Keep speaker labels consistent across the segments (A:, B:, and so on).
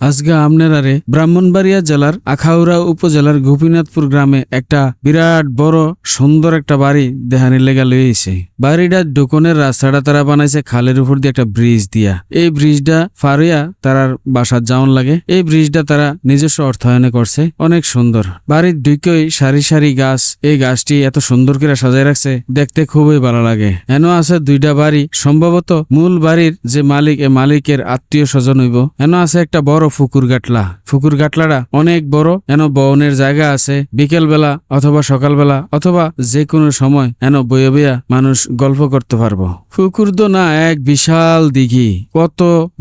A: আজকে আপনারারে ব্রাহ্মণবাড়িয়া জেলার আখাউড়া উপজেলার গোপীনাথপুর গ্রামে একটা বিরাট বড় সুন্দর একটা বাড়ি দেহানি লেগা লইছে বাড়িটা দোকানের রাস্তাটা তারা বানাইছে খালের উপর দিয়ে একটা ব্রিজ দিয়া। এই ব্রিজটা ফারিয়া তারার বাসার যাওয়ান লাগে। এই ব্রিজটা তারা নিজস্ব অর্থায়নে করছে। অনেক সুন্দর। বাড়ির দুইকই সারি সারি গাছ। এই গাছটি এত সুন্দর করে সাজায় রাখছে, দেখতে খুবই ভালো লাগে। এন আছে দুইটা বাড়ি। সম্ভবত মূল বাড়ির যে মালিক, এ মালিকের আত্মীয় স্বজন হইব। এন আছে একটা বড় ফুকুর গাটলা। ফুকুর গাটলাটা অনেক বড় এন বনের জায়গা আছে বিকেল বেলা অথবা সকালবেলা অথবা যে কোনো সময় এন বইয়ে বইয়া মানুষ গল্প করতে পারব। ফুকুর তো না এক বিশাল দিঘি। কত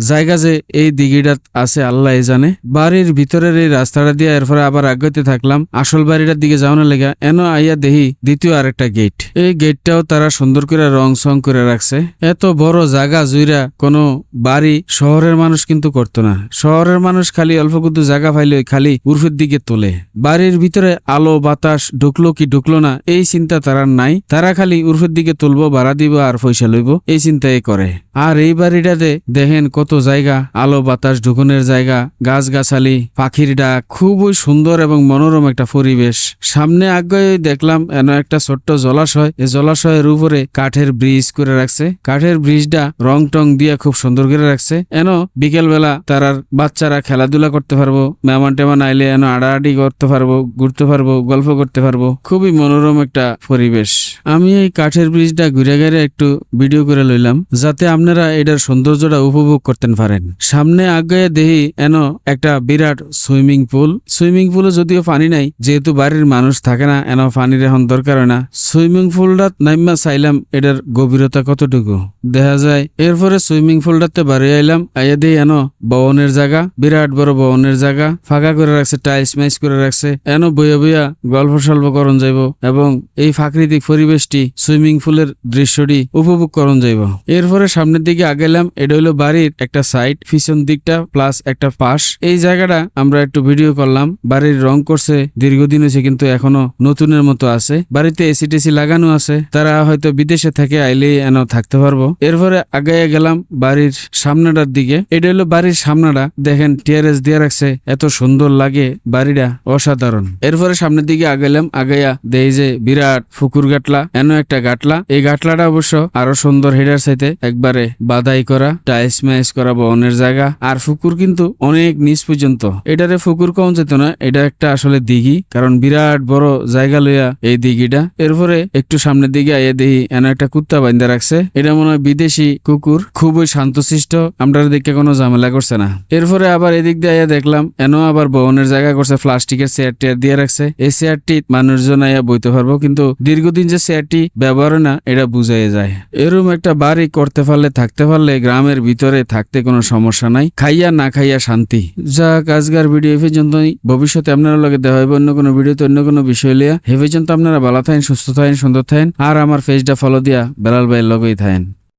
A: জায়গা যে এই দিঘিটা আছে আল্লাহ জানে। বাড়ির ভিতরের এই রাস্তাটা দিয়ে এরপরে আবার আগাইতে থাকলাম। আসল বাড়িটার দিকে যাওয়ানোর লেগা এন আইয়া দেহি দ্বিতীয় আরেকটা গেট। এই গেটটাও তারা সুন্দর করে রং সং করে রাখছে। এত বড় জায়গা জুইরা কোনো বাড়ি শহরের মানুষ কিন্তু করতো না। শহরের মানুষ খালি অল্প কিছু জায়গা পাইলে খালি উর্ফের দিকে তোলে। বাড়ির ভিতরে আলো, বাতাস ঢুকলো কি ঢুকলো না, এই চিন্তা তারা নাই। তারা খালি উর্ফের দিকে তুলবো, ভাড়া দিব আর পয়সা লইব, এই চিন্তাই করে। আর এই বাড়িটাতে দেখেন কত জায়গা, আলো, বাতাস, ঢুকনের জায়গা গাছ গাছালি পাখির ডাক, খুবই সুন্দর এবং মনোরম একটা পরিবেশ। সামনে আগে দেখলাম এন একটা ছোট্ট জলাশয় এই জলাশয়ের উপরে কাঠের ব্রিজ করে রাখছে। কাঠের ব্রিজটা রং টং দিয়ে খুব সুন্দর করে রাখছে। এন বিকেল বেলা তারার বাচ্চারা খেলাধুলা করতে পারব, মেহমান টেমান আইলে এন আড়াআড়ি করতে পারব, ঘুরতে পারব, গল্প করতে পারব। খুবই মনোরম একটা পরিবেশ। আমি এই কাঠের ব্রিজটা ঘুরে ঘুরে একটু ভিডিও করে লইলাম, যাতে আপনারা এটার সৌন্দর্যটা উপভোগ করতে পারেন। সামনে আগে দেহি এন একটা বিরাট সুইমিং পুল। সুইমিং পুলে যদিও পানি নাই, যেহেতু বাড়ির মানুষ থাকে না, এন পানির এখন দরকার হয় না। সুইমিং পুলটা নাইমা চাইলাম এটার গভীরতা কতটুকু? দেখা যায়, এরপরে সুইমিং পুলটাতে বাড়ি আইলাম, আইয়া দিয়ে এন বনের জায়গা বিরাট বড় বনের জায়গা, ফাঁকা করে রাখছে টাইলস মাইস করে রাখছে। এন বইয়া বইয়া গল্প সল্প করণ যাইব এবং এই প্রাকৃতিক পরিবেশটি সুইমিং পুলের দৃশ্যটি উপভোগ করণ যাইব। এরপরে সামনের দিকে আগেলাম এটা হলো বাড়ির একটা সাইড পিছন দিকটা প্লাস একটা পাশ। এই জায়গাটা আমরা একটু ভিডিও করলাম, বাড়ির রং করছে, দীর্ঘদিন হয়েছে কিন্তু এখনও নতুনের মতো আছে। বাড়িতে এসি টেসি লাগানো আছে, তারা হয়তো বিদেশে থেকে আইলে এন থাকতে পারব। এরপরে আগাইয়া গেলাম বাড়ির সামনাটার দিকে, এটা হলো বাড়ির সামনাটা, দেখেন টিআরএস দিয়ে রাখছে, এত সুন্দর লাগে বাড়িটা অসাধারণ। এরপরে সামনের দিকে আগাইলাম, আগাইয়া দেই যে বিরাট ফুকুর গাটলা, এন একটা গাটলা। এই গাটলাটা অবশ্য আরও সুন্দর হেডার সাইতে একবারে বাধাই করা টাইস মাইস করা বনের জায়গা। আর ফুকুর কিন্তু অনেক নিচ পর্যন্ত। এটারে ফুকুর কম যেত না, এটা একটা আসলে দিঘি, কারণ বিরাট বড় জায়গা লইয়া এই দিঘিটা। এরপরে একটু সামনের দিকে আইয়া দেখি এন একটা কুত্তা বান্ধা রাখছে। এটা মনে হয় বিদেশি কুকুর, খুবই শান্তশিষ্ট আমরা দেখে কোনো ঝামেলা করছে না। এরপরে আবার এদিক দিয়ে আইয়া দেখলাম, এনো আবার বনের জায়গা করছে, প্লাস্টিকের চেয়ার টেয়ার দিয়ে রাখছে। এই চেয়ারটি মানুষজন আইয়া বইতে পারব, কিন্তু দীর্ঘদিন যে চেয়ারটি ব্যবহার না, এটা বুঝাই যায়। এরকম একটা বাড়ি করতে পারলে, থাকতে পারলে, গ্রামের ভিতরে থাকতে কোনো সমস্যা নাই, খাইয়া না খাইয়া শান্তি। যা কাজগার ভিডিও এ পর্যন্তই। ভবিষ্যতে আপনারা লগে দেওয়া হবে অন্য কোনো ভিডিওতে, অন্য কোনো বিষয় লিয়া। এ পর্যন্ত আপনারা ভালো থাকেন, সুস্থ থাকেন, সুন্দর থাকেন, আর আমার পেজটা ফলো দিয়া বেলাল ভাইয়ের লগেই থাকেন।